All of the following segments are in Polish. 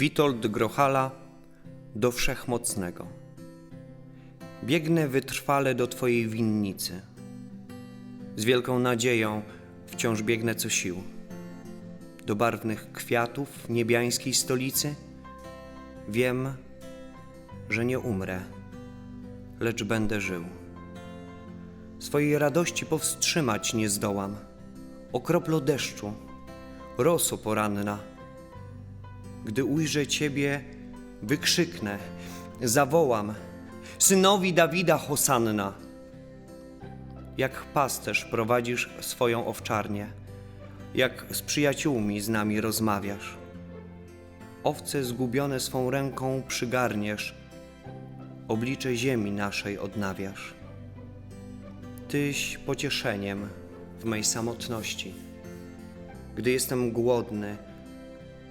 Witold Grochala do Wszechmocnego. Biegnę wytrwale do Twojej winnicy. Z wielką nadzieją wciąż biegnę co sił. Do barwnych kwiatów niebiańskiej stolicy wiem, że nie umrę, lecz będę żył. Swojej radości powstrzymać nie zdołam. Okroplo deszczu, roso poranna. Gdy ujrzę Ciebie, wykrzyknę, zawołam, synowi Dawida Hosanna. Jak pasterz prowadzisz swoją owczarnię, jak z przyjaciółmi z nami rozmawiasz. Owce zgubione swą ręką przygarniesz, oblicze ziemi naszej odnawiasz. Tyś pocieszeniem w mej samotności. Gdy jestem głodny,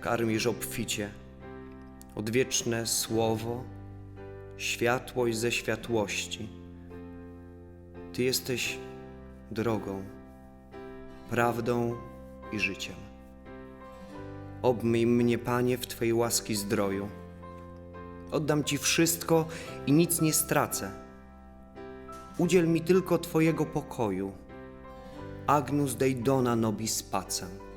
karmisz obficie. Odwieczne słowo, światłość ze światłości. Ty jesteś drogą, prawdą i życiem. Obmyj mnie, Panie, w Twej łaski zdroju. Oddam Ci wszystko i nic nie stracę. Udziel mi tylko Twojego pokoju. Agnus Dei dona nobis pacem.